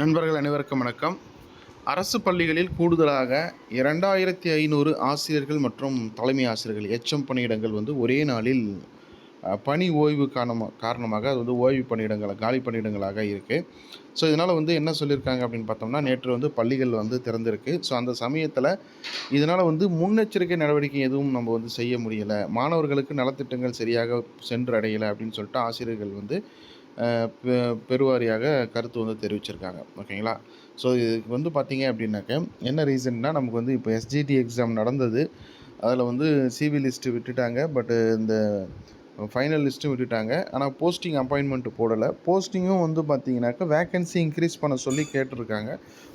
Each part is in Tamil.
நண்பர்கள் அனைவருக்கும் வணக்கம். அரசு பள்ளிகளில் கூடுதலாக இரண்டாயிரத்தி ஐநூறு ஆசிரியர்கள் மற்றும் தலைமை ஆசிரியர்கள் எச்எம் பணியிடங்கள் வந்து ஒரே நாளில் பணி ஓய்வு காரணமாக காரணமாக அது வந்து ஓய்வு பணியிடங்களாக காலி பணியிடங்களாக இருக்குது ஸோ இதனால் வந்து என்ன சொல்லியிருக்காங்க அப்படின்னு பார்த்தோம்னா நேற்று வந்து பள்ளிகள் வந்து திறந்திருக்கு. ஸோ அந்த சமயத்தில் இதனால் வந்து முன்னெச்சரிக்கை நடவடிக்கை எதுவும் நம்ம வந்து செய்ய முடியலை. மாணவர்களுக்கு நலத்திட்டங்கள் சரியாக சென்றடையலை அப்படின்னு சொல்லிட்டு ஆசிரியர்கள் வந்து பெருவாரியாக கருத்து வந்து தெரிவிச்சிருக்காங்க. ஓகேங்களா? ஸோ இதுக்கு வந்து பார்த்தீங்க அப்படின்னாக்க என்ன ரீசன்னா நமக்கு வந்து இப்போ எஸ்ஜிடி எக்ஸாம் நடந்தது. அதில் வந்து சிவி லிஸ்ட்டு விட்டுட்டாங்க. பட்டு இந்த ஃபைனல் லிஸ்ட்டும் விட்டுட்டாங்க. ஆனால் போஸ்டிங் அப்பாயின்மெண்ட் போடலை. போஸ்டிங்கும் வந்து பார்த்திங்கனாக்கா வேக்கன்சி இன்க்ரீஸ் பண்ண சொல்லி கேட்டிருக்காங்க.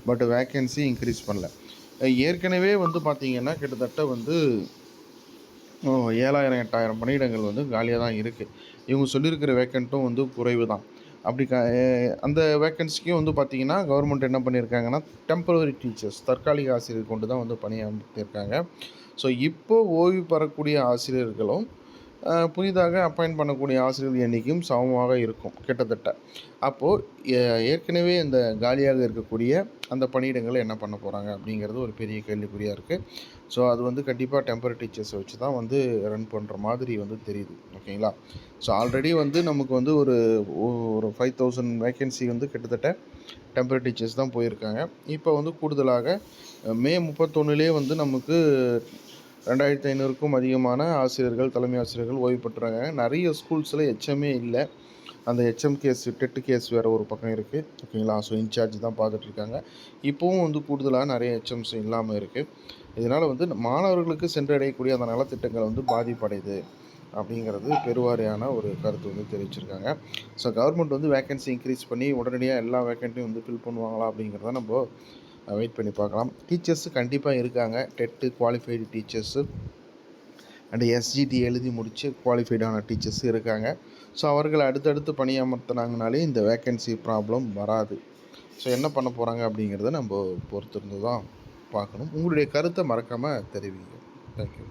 பட் வேக்கன்சி இன்க்ரீஸ் பண்ணல. ஏற்கனவே வந்து பார்த்தீங்கன்னா கிட்டத்தட்ட வந்து ஏழாயிரம் எட்டாயிரம் பணியிடங்கள் வந்து காலியாக தான் இருக்குது இவங்க சொல்லியிருக்கிற வேக்கண்ட்டும் வந்து குறைவு தான். அப்படி க அந்த வேக்கன்சிக்கும் வந்து பார்த்திங்கன்னா கவர்மெண்ட் என்ன பண்ணியிருக்காங்கன்னா டெம்பரவரி டீச்சர்ஸ் தற்காலிக ஆசிரியர் கொண்டு தான் வந்து பணியமர்த்தியிருக்காங்க ஸோ இப்போ ஓய்வு பெறக்கூடிய ஆசிரியர்களும் புதிதாக அப்பாயின்ட் பண்ணக்கூடிய ஆசிரியர்கள் எண்ணிக்கையும் சமமாக இருக்கும் கிட்டத்தட்ட. அப்போது ஏற்கனவே இந்த காலியாக இருக்கக்கூடிய அந்த பணியிடங்களை என்ன பண்ண போகிறாங்க அப்படிங்கிறது ஒரு பெரிய கேள்விக்குறியாக இருக்குது ஸோ அது வந்து கண்டிப்பாக டெம்பரரி டீச்சர்ஸை வச்சு தான் வந்து ரன் பண்ணுற மாதிரி வந்து தெரியுது ஓகேங்களா? ஸோ ஆல்ரெடி வந்து நமக்கு வந்து ஒரு ஒரு ஃபைவ் தௌசண்ட் வேக்கன்சி வந்து கிட்டத்தட்ட டெம்பரரி டீச்சர்ஸ் தான் போயிருக்காங்க. இப்போ வந்து கூடுதலாக மே முப்பத்தொன்னுலேயே வந்து நமக்கு ரெண்டாயிரத்தி ஐநூறுக்கும் அதிகமான ஆசிரியர்கள் தலைமை ஆசிரியர்கள் ஓய்வு பெற்றுறாங்க நிறைய ஸ்கூல்ஸில் எச்எம்ஏ இல்லை. அந்த ஹெச்எம் கேஸ் டெட்டு கேஸ் வேறு ஒரு பக்கம் இருக்குது ஓகேங்களா? ஸோ இன்சார்ஜ் தான் பார்த்துட்ருக்காங்க இப்போவும் வந்து கூடுதலாக நிறைய ஹெச்எம்ஸ் இல்லாமல் இருக்குது இதனால் வந்து மாணவர்களுக்கு சென்றடையக்கூடிய அந்த நலத்திட்டங்கள் வந்து பாதிப்படையுது அப்படிங்கிறது பெருவாரியான ஒரு கருத்து வந்து தெரிவிச்சிருக்காங்க. ஸோ கவர்மெண்ட் வந்து வேகன்சி இன்க்ரீஸ் பண்ணி உடனடியாக எல்லா வேக்கண்ட்டையும் வந்து ஃபில் பண்ணுவாங்களா அப்படிங்கிறத நம்ம வெயிட் பண்ணி பார்க்கலாம். டீச்சர்ஸு கண்டிப்பாக இருக்காங்க. TET qualified teachers and SGT எழுதி முடித்து குவாலிஃபைடான டீச்சர்ஸ் இருக்காங்க. ஸோ அவர்களை அடுத்தடுத்து பணியமர்த்தினாங்கனாலே இந்த வேக்கன்சி ப்ராப்ளம் வராது. ஸோ என்ன பண்ண போகிறாங்க அப்படிங்கிறத நம்ம பொறுத்திருந்து தான் பார்க்கணும். உங்களுடைய கருத்தை மறக்காமல் தெரிவிங்க. தேங்க்யூ